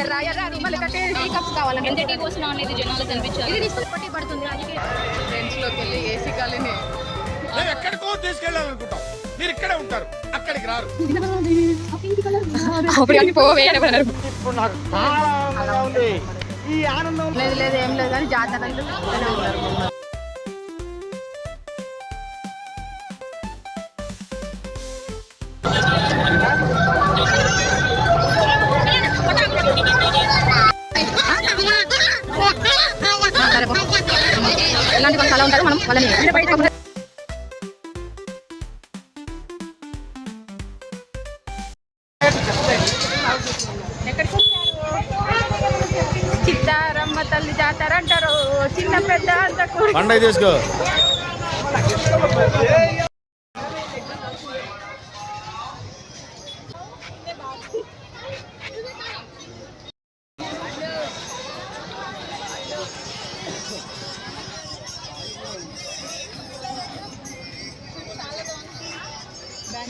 ఎర్ర ఎర్ర రుమాలు కట్టే టీ కప్స్ కావాలంటే ఎంత టీ పోసినా అనేది జనాలకు కనిపించాలి ఇది తీసుకొని పట్టి పడుతుంది అందుకే ఫ్రెండ్స్లోకి వెళ్ళి ఏసీ గాలిని మేము ఎక్కడికో తీసుకెళ్ళాలనుకుంటాం. మీరు ఇక్కడే ఉంటారు. అక్కడికి రారు. అప్పుడు పోవే ఇప్పుడు నాకు చాలా ఆనందంగా ఉంది. ఈ ఆనందం లేదు లేదు ఏం లేదు కానీ జాతర ఎలాంటి వాళ్ళు అలా ఉంటారు మనం వాళ్ళని చిత్తారమ్మ తల్లి జాతర అంటారు. చిన్న పెద్ద అంత కూడి పండగ తీసుకో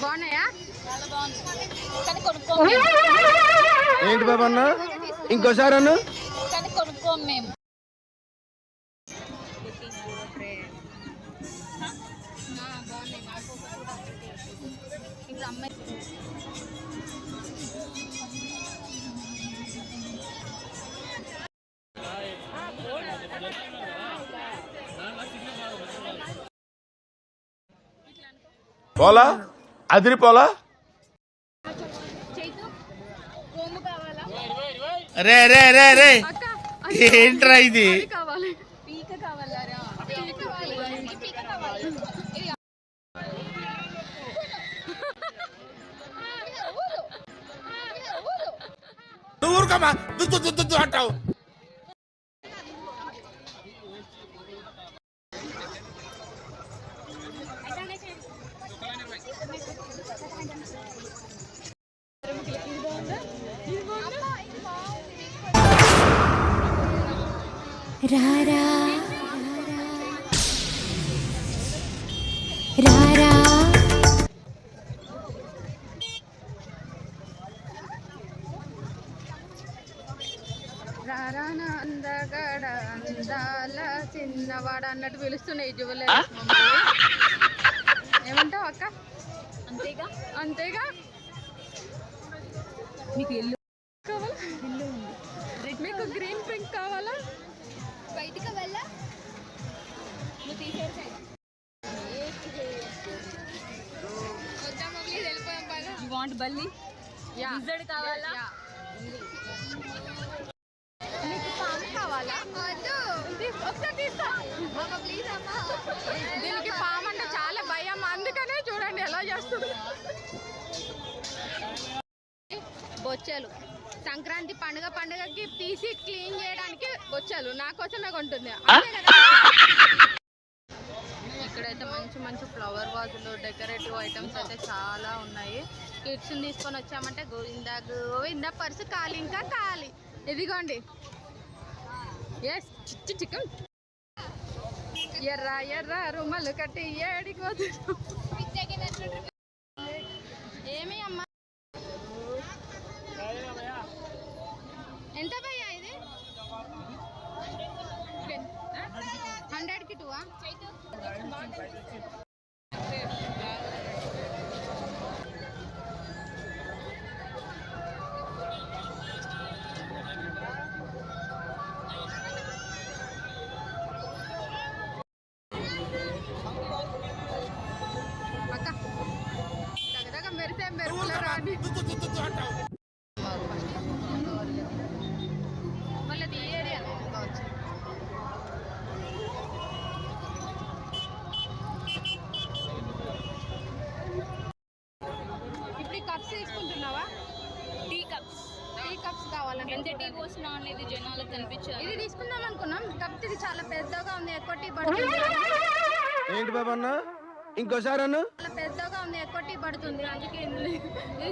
బాగున్నాయా. ఏంటి బాబా అన్న? ఇంకోసారి అన్న? కానీ కొనుక్కోం మేము. పోలా? అదిరిపోలా? చైతు కోము కావాలా రే రే రే రే. అక్క ఏంట్రా ఇది? అది కావాలి పీక కావాలరా పీక కావాలి పీక కావాలి ఇది నువ్వు ఊరుకోమా? దుద్దు దుద్దు దుద్దు అంటావు. రారా? రారాన అందగడ అందాల చిన్నవాడ అన్నట్టు పిలుస్తున్నాయి జ్యువెలరీ ఏమంటావు అక్క? అంతేగా? అంతేగా? మీకు బల్లి యా. Lizard కావాలా? ఒకసారి దీనికి పాము అంటే చాలా భయం. అందుకనే చూడండి ఎలా చేస్తుంది. బొచ్చలు. సంక్రాంతి పండుగ పండుగకి తీసి క్లీన్ చేయడానికి బొచ్చలు. నా కోసమే కొంటుంది అంతే కదా? ఇక్కడైతే మంచి మంచి ఫ్లవర్ వాజులు డెకరేటివ్ ఐటమ్స్ అయితే చాలా ఉన్నాయి. కిడ్స్ని తీసుకొని వచ్చామంటే గోవిందా గోవిందా పర్సు ఖాళీ ఇంకా ఖాళీ ఇదిగోండి. ఎస్ చిచ్చు చికెన్ ఎర్ర ఎర్ర రుమాలు కట్టి ఏడికి పోతున్నాం. ఎలా అనేది జనాలకు కనిపించాలి ఇది తీసుకుందాం అనుకున్నాం కాకపోతే ఇది చాలా పెద్దగా ఉంది ఎక్కువ పడుతుంది. ఏంటి బాబు అన్న? ఇంకోసారి అన్న? చాలా పెద్దగా ఉంది ఎక్కువ పడుతుంది అందుకే ఇది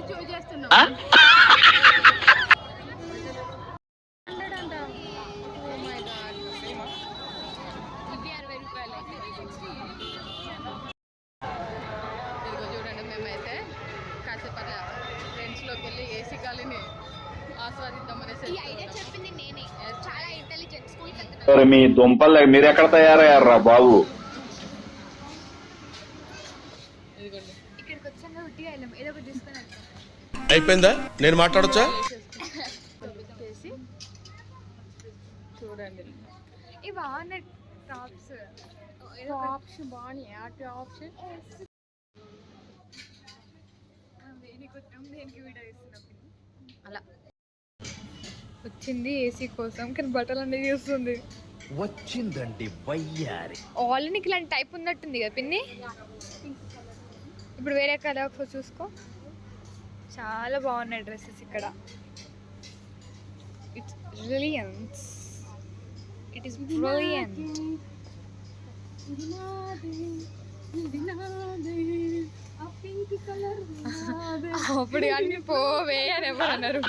చూజ్ చేస్తున్నాం. Oh చూడండి మేమైతే కాసేపు అట్లా ఫ్రెండ్స్లోకి వెళ్ళి ఏసీ గాలిని మీ దుంపలు మీరు ఎక్కడ తయారయ్యారా బాబు? అయిపోయిందా? నేను మాట్లాడొచ్చా? చూడండి. ఇవి బాగున్నాయి టాప్స్ ఆప్షన్ బాగున్నాయి? ఆప్షన్ దేనికి వచ్చాం దేనికి వీడియో ఇస్తున్నాం అలా. వచ్చింది ఏసీ కోసం కానీ బట్టలు అన్నీ చూస్తుంది వచ్చిందండి వయ్యారి. ఆల్రెడీ నీకు ఇలాంటి టైప్ ఉన్నట్టుంది కదా పిన్ని? ఇప్పుడు వేరే కలర్ ఒకసారి చూసుకో. చాలా బాగున్నాయి డ్రెస్సెస్ ఇక్కడ. It's brilliance it is brilliant అప్పుడు అన్ని పోవే అని ఎవరు అన్నారు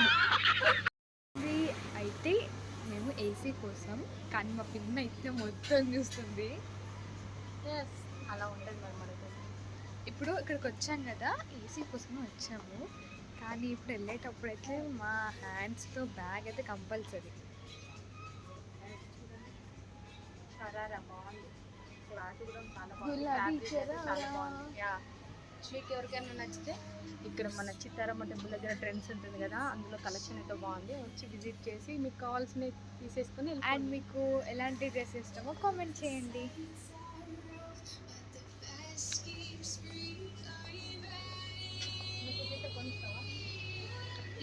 ఏసీ కోసం కానీ మా పిన్న అయితే మొత్తం చూస్తుంది. అలా ఉంటుంది మరి మనకి. ఇప్పుడు ఇక్కడికి వచ్చాం కదా ఏసీ కోసం వచ్చాము. కానీ ఇప్పుడు వెళ్ళేటప్పుడు అయితే మా హ్యాండ్స్తో బ్యాగ్ అయితే కంపల్సరీ సరారా బాగుంది. క్లాత్ కూడా చాలా బాగుంది. మీకు ఎవరికైనా నచ్చితే ఇక్కడ మన చిత్తారమ్మ టెంపుల్ దగ్గర ట్రెండ్స్ ఉంటుంది కదా అందులో కలెక్షన్ అయితే బాగుంది. వచ్చి విజిట్ చేసి మీకు కావాల్సినవి తీసేసుకొని అండ్. మీకు ఎలాంటి డ్రెస్ ఇష్టమో కామెంట్ చేయండి.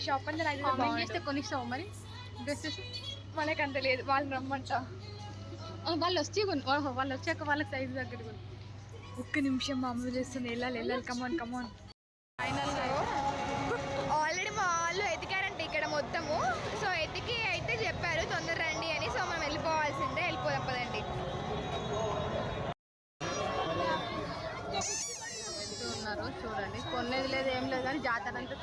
షాప్ అంతా నాకు కామెంట్ చేస్తే కొనిస్తావు మరి? డ్రెస్సెస్? మనకు అంత లేదు వాళ్ళు రమ్మంట. వాళ్ళు వచ్చి వాళ్ళు వచ్చాక వాళ్ళకి సైజు దగ్గర ఒక్క నిమిషం మా అమ్మ చేస్తుంది. వెళ్ళాలి వెళ్ళాలి. కమాన్ కమాన్ ఆల్రెడీ మా వాళ్ళు ఎతికారంటే ఇక్కడ మొత్తము. సో ఎతికి అయితే చెప్పారు తొందర రండి అని. సో మనం వెళ్ళిపోవాల్సిందే. వెళ్ళిపోదప్పదండి ఉన్నారు చూడండి కొనేది లేదు ఏం లేదు కానీ జాతర అంతా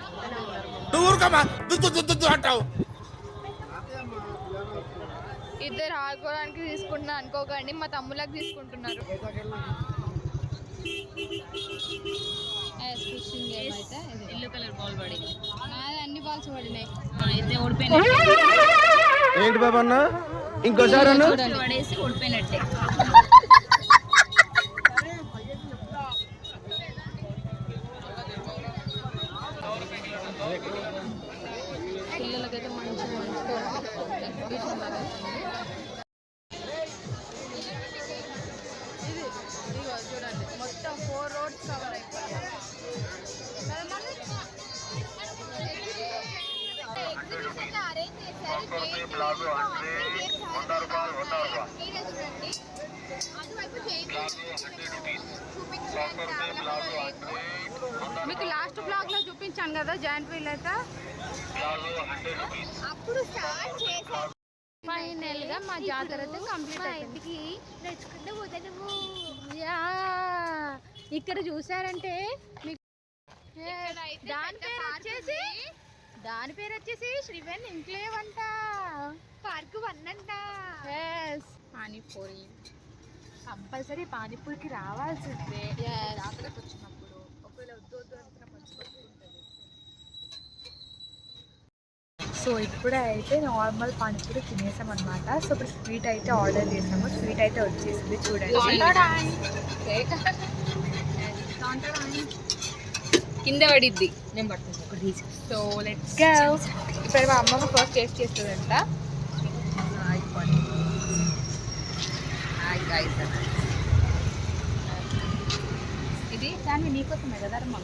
ఇద్దరు ఆడుకోవడానికి తీసుకుంటున్నా. అనుకోకండి మా తమ్ముళ్ళకి తీసుకుంటున్నారు. ఫిషింగ్ గేమ్ అయితే ఎల్లో కలర్ బాల్ పడింది అన్ని బాల్స్ పడినాయి. అయితే ఏంటి బాబా అన్న? ఇంకోసారి అన్న? పడేసి ఓడిపోయినట్టే మీకు లాస్ట్ బ్లాగ్లో చూపించాను కదా జాయింట్ వీల్ అయితే. అప్పుడు స్టార్ట్ చేసా ఫైనల్గా మా జాతర అయితే కంప్లీట్ నడుచుకుంటూ యా! ఇక్కడ చూసారంటే మీకు దాని పేరు వచ్చేసి దాని పేరు వచ్చేసి శ్రీవెన్ ఇంక్లేవ్ అంట పార్క్ వన్ అంట ఎస్ పానీపూరి. కంపల్సరీ పానీపూరికి రావాల్సిందే. Yes. జాతరకు వచ్చినప్పుడు ఒకవేళ వద్దు వద్దు మర్చిపోతుంటుంది సో ఇప్పుడే అయితే నార్మల్ పానీపూరి తినేసాం అనమాట సో ఇప్పుడు స్వీట్ అయితే ఆర్డర్ చేసాము. స్వీట్ అయితే వచ్చేసింది చూడండి. కింద పడిద్ది. నేను పట్టుకుంటా. సో లెట్స్ గో ఇప్పుడు మా అమ్మమ్మ ఫస్ట్ టేస్ట్ చేస్తుందంట. ఇది దాన్ని నీకోసమే కదా అమ్మ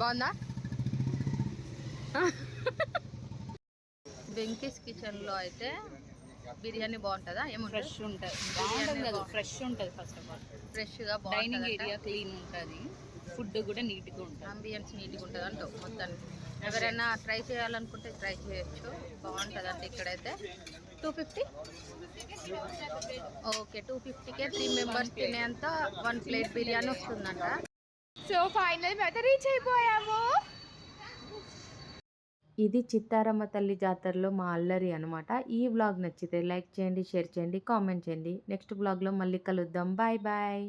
బాగుందా? వెంకీస్ కిచెన్లో అయితే బిర్యానీ బాగుంటుందా? ఏముంటుంది? ఫ్రెష్ ఉంటుంది. బాగుంటుంది కదా ఫ్రెష్ ఉంటుంది ఫస్ట్ ఆఫ్ ఆల్ ఫ్రెష్గా డైనింగ్ ఏరియా క్లీన్ ఉంటుంది. ఫుడ్ కూడా నీట్గా ఉంటుంది. అంబియన్స్ నీట్గా ఉంటుంది అంటావు మొత్తానికి. ఎవరైనా ట్రై చేయాలనుకుంటే ట్రై చేయొచ్చు. బాగుంటుంది అంటే ఇక్కడైతే టూ ఫిఫ్టీ ఓకే టూ ఫిఫ్టీకే త్రీ మెంబర్స్ తినేంత వన్ ప్లేట్ బిర్యానీ వస్తుందంట. సో ఫైనల్ మేము అయితే రీచ్ అయిపోయాము. ఇది చిత్తారమ్మ తల్లి జాతరలో మా అల్లరి అనమాట ఈ వ్లాగ్ నచ్చితే లైక్ చేయండి షేర్ చేయండి కామెంట్ చేయండి. నెక్స్ట్ వ్లాగ్లో మళ్ళీ కలుద్దాం. Bye bye.